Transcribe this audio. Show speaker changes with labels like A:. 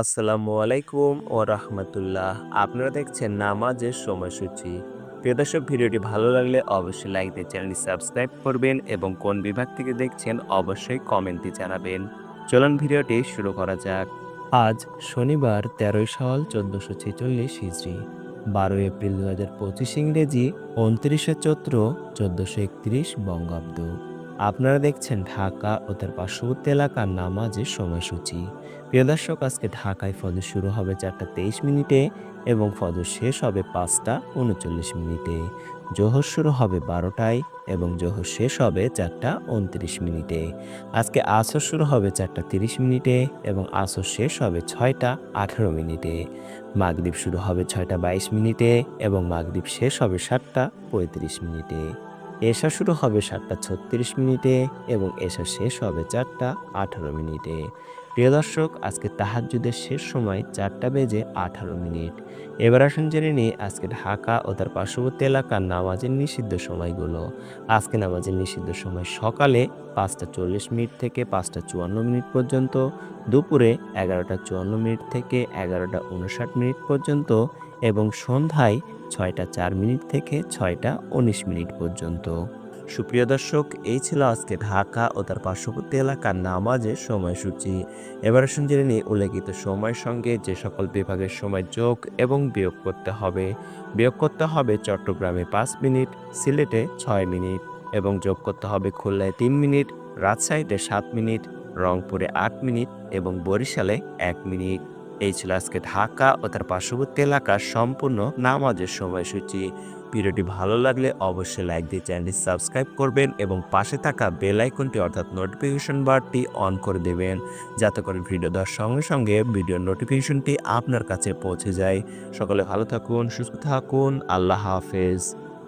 A: আসসালামু আলাইকুম ও রাহমাতুল্লাহ। আপনারা দেখছেন নামাজের সময়সূচি। প্রিয় দর্শক, ভিডিওটি ভালো লাগলে অবশ্যই লাইক দিয়ে চ্যানেলটি সাবস্ক্রাইব করবেন এবং কোন বিভাগ থেকে দেখছেন অবশ্যই কমেন্টে জানাবেন। চলুন ভিডিওটি শুরু করা যাক। আজ শনিবার, তেরোই সাল চোদ্দোশো ছেচল্লিশ হিজড়ি। বারো এপ্রিল দু হাজার পঁচিশ ইংরেজি, উনত্রিশে চৈত্র, চোদ্দোশো একত্রিশ বঙ্গাব্দ। আপনারা দেখছেন ঢাকা ও তার পার্শ্ববর্তী এলাকার নামাজের সময়সূচি। প্রিয় দর্শক, আজকে ঢাকায় ফজর শুরু হবে চারটা তেইশ মিনিটে এবং ফজর শেষ হবে পাঁচটা উনচল্লিশ মিনিটে। জোহর শুরু হবে বারোটায় এবং জোহর শেষ হবে চারটা উনত্রিশ মিনিটে। আজকে আসর শুরু হবে চারটা তিরিশ মিনিটে এবং আসর শেষ হবে ছয়টা আঠেরো মিনিটে। মাগরিব শুরু হবে ছয়টা বাইশ মিনিটে এবং মাগরিব শেষ হবে সাতটা পঁয়ত্রিশ মিনিটে। এশা শুরু হবে সাতটা ছত্রিশ মিনিটে এবং এশা শেষ হবে চারটা আঠারো মিনিটে। প্রিয় দর্শক, আজকে তাহাজ্জুদের শেষ সময় চারটা বেজে আঠারো মিনিট। এবার আসুন জেনে নিই আজকে ঢাকা ও তার পার্শ্ববর্তী এলাকার নামাজের নিষিদ্ধ সময়গুলো। আজকে নামাজের নিষিদ্ধ সময় সকালে পাঁচটা চল্লিশ মিনিট থেকে পাঁচটা চুয়ান্ন মিনিট পর্যন্ত, দুপুরে এগারোটা চুয়ান্ন মিনিট থেকে এগারোটা উনষাট মিনিট পর্যন্ত এবং সন্ধ্যায় ছয়টা চার মিনিট থেকে ছয়টা উনিশ মিনিট পর্যন্ত। সুপ্রিয় দর্শক, এই ছিল আজকে ঢাকা ও তার পার্শ্ববর্তী এলাকার নামাজের সময়সূচি। এবার আসুন জেনে নিই উল্লেখিত সময়ের সঙ্গে যে সকল বিভাগের সময় যোগ এবং বিয়োগ করতে হবে। বিয়োগ করতে হবে চট্টগ্রামে পাঁচ মিনিট, সিলেটে ছয় মিনিট এবং যোগ করতে হবে খুলনায় তিন মিনিট, রাজশাহীতে সাত মিনিট, রংপুরে আট মিনিট এবং বরিশালে এক মিনিট। এই ছিল আজকে ঢাকা ও তার পার্শ্ববর্তী এলাকার সম্পূর্ণ নামাজের সময়সূচি। ভিডিওটি ভালো লাগলে অবশ্যই লাইক দিয়ে চ্যানেলটি সাবস্ক্রাইব করবেন এবং পাশে থাকা বেল আইকনটি অর্থাৎ নোটিফিকেশন বারটি অন করে দেবেন, যাতে করে ভিডিও দেওয়ার সঙ্গে সঙ্গে ভিডিও নোটিফিকেশনটি আপনার কাছে পৌঁছে যায়। সকলে ভালো থাকুন, সুস্থ থাকুন, আল্লাহ হাফেজ।